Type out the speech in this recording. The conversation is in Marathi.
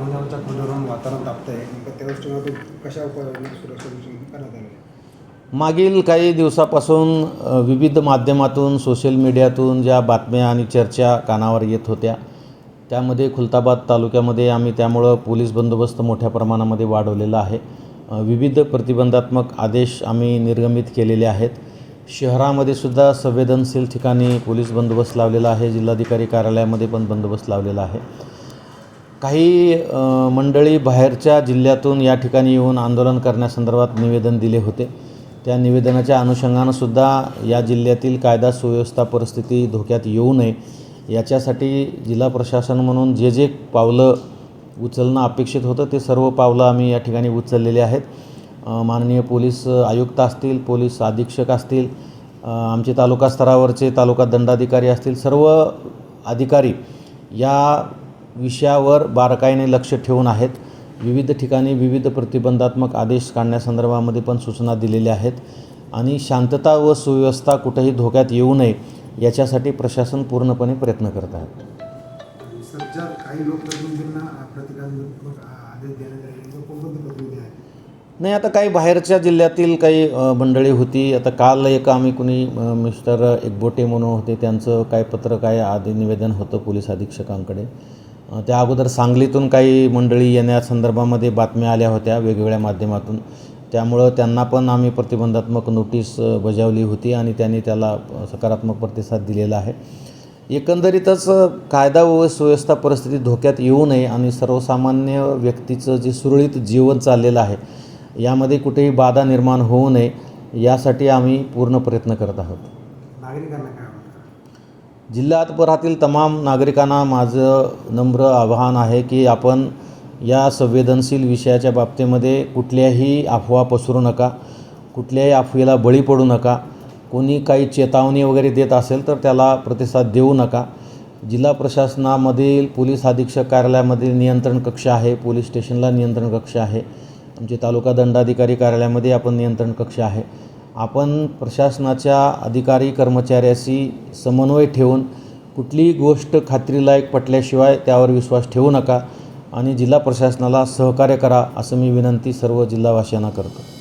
औरंगाबादच्या खोलीवरून वातावरण तापतं आहे त्या दृष्टीने कशा उपाययोजना सुरक्षा करण्यात आले मागील काही दिवसापासून विविध माध्यमातून सोशल मीडियातून ज्या बातम्या आणि चर्चा कानावर येत होत्या त्यामध्ये खुलताबाद तालुक्यामध्ये आम्ही त्यामुळं पोलीस बंदोबस्त मोठ्या प्रमाणामध्ये वाढवलेला आहे. विविध प्रतिबंधात्मक आदेश आम्ही निर्गमित केलेले आहेत. शहरामध्ये सुद्धा संवेदनशील ठिकाणी पोलीस बंदोबस्त लावलेला आहे जिल्हाधिकारी कार्यालयामध्ये पण बंदोबस्त लावलेला आहे. काही मंडळी बाहेरच्या जिल्ह्यातून या ठिकाणी येऊन आंदोलन करण्यासंदर्भात निवेदन दिले होते. त्या निवेदनाच्या अनुषंगानंसुद्धा या जिल्ह्यातील कायदा सुव्यवस्था परिस्थिती धोक्यात येऊ नये. याच्यासाठी जिल्हा प्रशासन म्हणून जे जे पावलं उचलणं अपेक्षित होतं ते सर्व पावलं आम्ही या ठिकाणी उचललेले आहेत. माननीय पोलीस आयुक्त असतील पोलीस अधीक्षक असतील आमचे तालुका स्तरावरचे तालुका दंडाधिकारी असतील सर्व अधिकारी या विषयावर बारकाईने लक्ष ठेवून आहेत. विविध ठिकाणी विविध प्रतिबंधात्मक आदेश काढण्यासंदर्भामध्ये पण सूचना दिलेल्या आहेत. आणि शांतता व सुव्यवस्था कुठेही धोक्यात येऊ नये याच्यासाठी प्रशासन पूर्णपणे प्रयत्न करत आहेत नाही आता काही बाहेरच्या जिल्ह्यातील काही मंडळी होती. आता काल एक आम्ही कुणी मिस्टर एकबोटे म्हणून होते. त्यांचं काय पत्र काय आधी निवेदन होतं पोलीस अधीक्षकांकडे. त्या अगोदर सांगलीतून काही मंडळी येण्यासंदर्भामध्ये बातम्या आल्या होत्या वेगवेगळ्या माध्यमातून. त्यामुळं त्यांना पण आम्ही प्रतिबंधात्मक नोटीस बजावली होती आणि त्यांनी त्याला सकारात्मक प्रतिसाद दिलेला आहे. एकंदरीतच कायदा व सुव्यवस्था परिस्थिती धोक्यात येऊ नये आणि सर्वसामान्य व्यक्तीचं जे सुरळीत जीवन चाललेलं आहे यामध्ये कुठेही बाधा निर्माण होऊ नये यासाठी आम्ही पूर्ण प्रयत्न करत आहोत. नागरिकांना काय तमाम नागरिकांना माझं नम्र आवाहन आहे की आपण या संवेदनशील विषयाच्या बाबतीमध्ये कुठल्याही अफवा पसरू नका कुठल्याही अफवेला बळी पडू नका. कोणी काही चेतावणी वगैरे देत असेल तर त्याला प्रतिसाद देऊ नका. जिल्हा प्रशासनामधील पोलीस अधीक्षक कार्यालयामधील नियंत्रण कक्ष आहे पोलीस स्टेशनला नियंत्रण कक्ष आहे. आमचे तालुका दंडाधिकारी कार्यालयामध्ये आपण नियंत्रण कक्ष आहे. आपण प्रशासनाच्या अधिकारी कर्मचाऱ्याशी समन्वय ठेवून कुठलीही गोष्ट खात्रीलायक पटल्याशिवाय त्यावर विश्वास ठेवू नका आणि जिल्हा प्रशासनाला सहकार्य करा असं मी विनंती सर्व जिल्हावासियांना करतो.